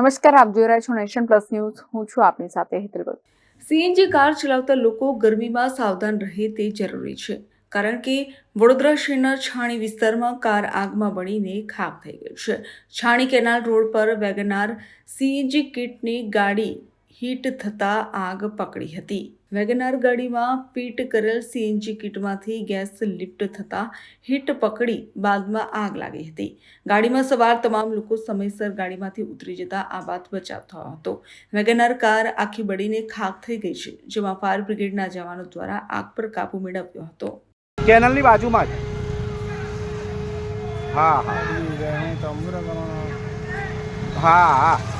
નમસ્કાર, આપ જોઈ રહ્યા છો નેશન પ્લસ ન્યૂઝ હું છું આપની સાથે હેતલ ભગત. સીએનજી કાર ચલાવતા લોકો ગરમીમાં સાવધાન રહે તે જરૂરી છે, કારણ કે વડોદરા શહેરના છાણી વિસ્તારમાં કાર આગમાં બળીને ખાક થઈ ગઈ છે છાણી કેનાલ રોડ પર વેગનાર સીએનજી કિટની ગાડી હીટ થતાં આગ પકડી હતી. વેગનાર ગાડીમાં પીટ કરેલ સીએનજી કિટમાંથી ગેસ લિફ્ટ થતાં હીટ પકડી બાદમાં આગ લાગી હતી. ગાડીમાં સવાર તમામ લોકો સમયસર ગાડીમાંથી ઉતરી જતા આ બાદ બચાવ થયો હતો. વેગનાર કાર આખી બળીને ખાક થઈ ગઈ છે જેમાં ફાયર બ્રિગેડના જવાનો દ્વારા આગ પર કાબુ મેળવ્યો હતો. કેનલની બાજુમાં જ. હા હા. હા હા.